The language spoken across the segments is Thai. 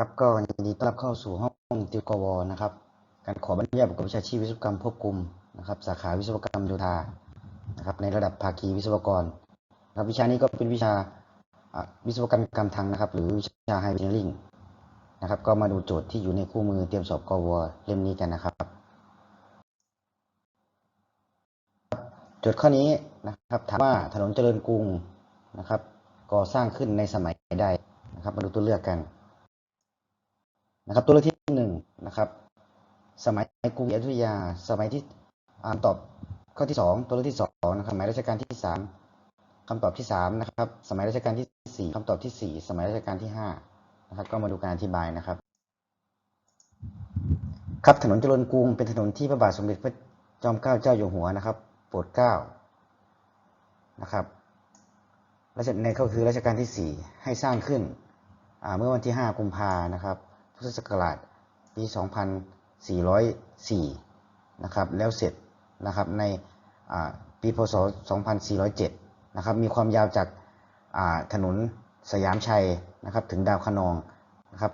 ครับก็ยินดีต้อนรับเข้าสู่ห้องติวกวนะครับ การขอบรรยายประกอบวิชาชีพวิศวกรรมควบคุมนะครับ สาขาวิศวกรรมโยธานะครับ ในระดับภาคีวิศวกรนะครับวิชานี้ก็เป็นวิชาวิศวกรรมกรรมทางนะครับ หรือวิชาไฮเวอร์ลิงนะครับ ก็มาดูโจทย์ที่อยู่ในคู่มือเตรียมสอบกวเล่มนี้กันนะครับ โจทย์ข้อนี้นะครับถามว่าถนนเจริญกรุงนะครับก่อสร้างขึ้นในสมัยใดนะครับ มาดูตัวเลือกกัน นะครับ ตัวเลือกที่หนึ่งนะครับ สมัยกรุงศรีอยุธยา สมัยที่อ่านตอบข้อที่สองตัวเลือกที่สองนะครับ สมัยรัชกาลที่สามคำตอบที่สามนะครับ สมัยรัชกาลที่สี่คำตอบที่สี่สมัยรัชกาลที่ห้านะครับ ก็มาดูการอธิบายนะครับ ครับถนนเจริญกรุงเป็นถนนที่พระบาทสมเด็จพระจอมเกล้าเจ้าอยู่หัวนะครับ โปรดเกล้านะครับรัชในก็คือรัชกาลที่สี่ให้สร้างขึ้นเมื่อวันที่ห้ากุมภานะครับ พุทธศักราชปี 2404 นะครับ แล้วเสร็จนะครับในอ่าปีพศ 2407 นะครับ มีความยาวจากาถนนสยามชัยนะครับถึงดาวคะนองนะครับ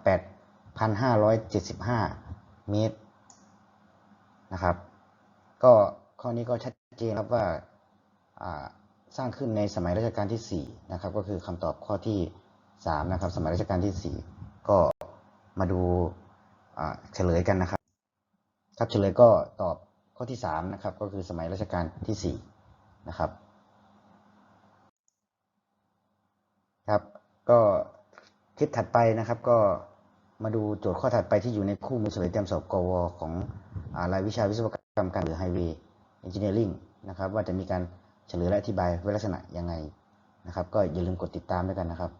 8,575 เมตรนะครับ ก็ข้อนี้ก็ชัดเจนครับว่าอ่าสร้างขึ้นในสมัยรัชกาลที่ 4 นะครับ ก็คือคำตอบข้อที่ 3 นะครับ สมัยรัชกาลที่ 4 ก็ มาดูเฉลยกันนะครับ ครับเฉลยก็ตอบข้อที่3นะครับก็คือสมัยรัชกาลที่4นะครับครับก็คลิปถัดไปนะครับก็มาดูโจทย์ข้อถัดไปที่อยู่ในคู่มือเฉลยเตรียมสอบกวของอารายวิชาวิศวกรรมการหรือไฮเวย์เอนจิเนียริงนะครับว่าจะมีการเฉลยและอธิบายไว้ลักษณะยังไงนะครับ ก็อย่าลืมกดติดตามด้วยกันนะครับ